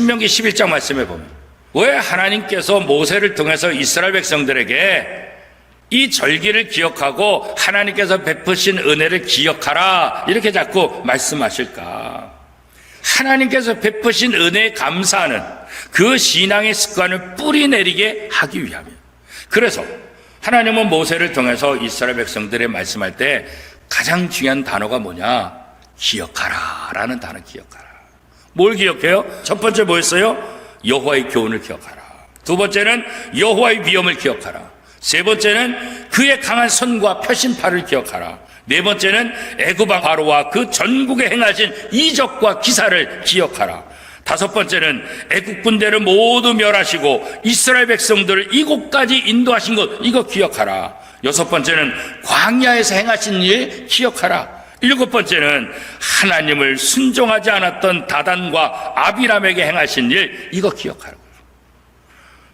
신명기 11장 말씀해 보면 왜 하나님께서 모세를 통해서 이스라엘 백성들에게 이 절기를 기억하고 하나님께서 베푸신 은혜를 기억하라 이렇게 자꾸 말씀하실까? 하나님께서 베푸신 은혜에 감사하는 그 신앙의 습관을 뿌리 내리게 하기 위함이에요. 그래서 하나님은 모세를 통해서 이스라엘 백성들의 말씀할 때 가장 중요한 단어가 뭐냐? 기억하라 라는 단어 기억하라. 뭘 기억해요? 첫 번째 뭐였어요? 여호와의 교훈을 기억하라. 두 번째는 여호와의 위엄을 기억하라. 세 번째는 그의 강한 손과 표신팔을 기억하라. 네 번째는 애굽왕 바로와 그 전국에 행하신 이적과 기사를 기억하라. 다섯 번째는 애국 군대를 모두 멸하시고 이스라엘 백성들을 이곳까지 인도하신 것 이거 기억하라. 여섯 번째는 광야에서 행하신 일 기억하라. 일곱 번째는 하나님을 순종하지 않았던 다단과 아비람에게 행하신 일 이거 기억하라.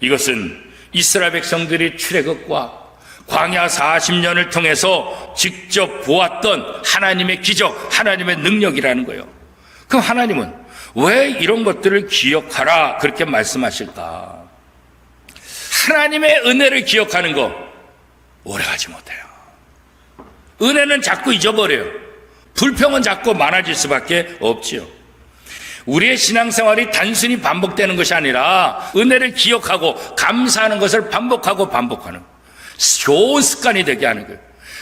이것은 이스라엘 백성들이 출애굽과 광야 40년을 통해서 직접 보았던 하나님의 기적, 하나님의 능력이라는 거예요. 그럼 하나님은 왜 이런 것들을 기억하라 그렇게 말씀하실까? 하나님의 은혜를 기억하는 거 오래 가지 못해요. 은혜는 자꾸 잊어버려요. 불평은 자꾸 많아질 수밖에 없지요. 우리의 신앙생활이 단순히 반복되는 것이 아니라 은혜를 기억하고 감사하는 것을 반복하고 반복하는 좋은 습관이 되게 하는 거예요.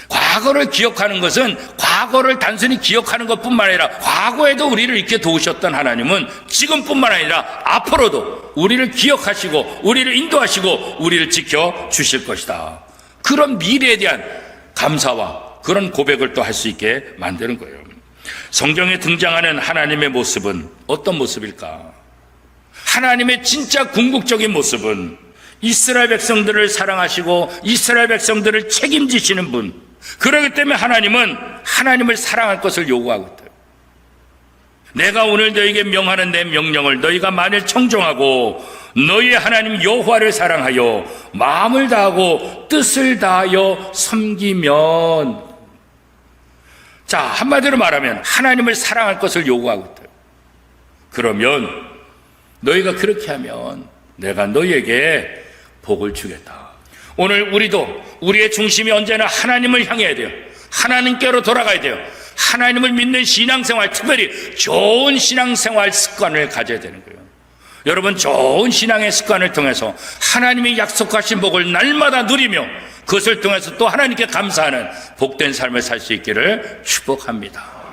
과거를 기억하는 것은 과거를 단순히 기억하는 것뿐만 아니라 과거에도 우리를 이렇게 도우셨던 하나님은 지금뿐만 아니라 앞으로도 우리를 기억하시고 우리를 인도하시고 우리를 지켜 주실 것이다. 그런 미래에 대한 감사와 그런 고백을 또 할 수 있게 만드는 거예요. 성경에 등장하는 하나님의 모습은 어떤 모습일까? 하나님의 진짜 궁극적인 모습은 이스라엘 백성들을 사랑하시고 이스라엘 백성들을 책임지시는 분. 그렇기 때문에 하나님은 하나님을 사랑할 것을 요구하고 있다. 내가 오늘 너에게 명하는 내 명령을 너희가 만일 청종하고 너희의 하나님 여호와를 사랑하여 마음을 다하고 뜻을 다하여 섬기면 자, 한마디로 말하면 하나님을 사랑할 것을 요구하고 있다. 그러면 너희가 그렇게 하면 내가 너희에게 복을 주겠다. 오늘 우리도 우리의 중심이 언제나 하나님을 향해야 돼요. 하나님께로 돌아가야 돼요. 하나님을 믿는 신앙생활, 특별히 좋은 신앙생활 습관을 가져야 되는 거예요. 여러분, 좋은 신앙의 습관을 통해서 하나님이 약속하신 복을 날마다 누리며 그것을 통해서 또 하나님께 감사하는 복된 삶을 살 수 있기를 축복합니다.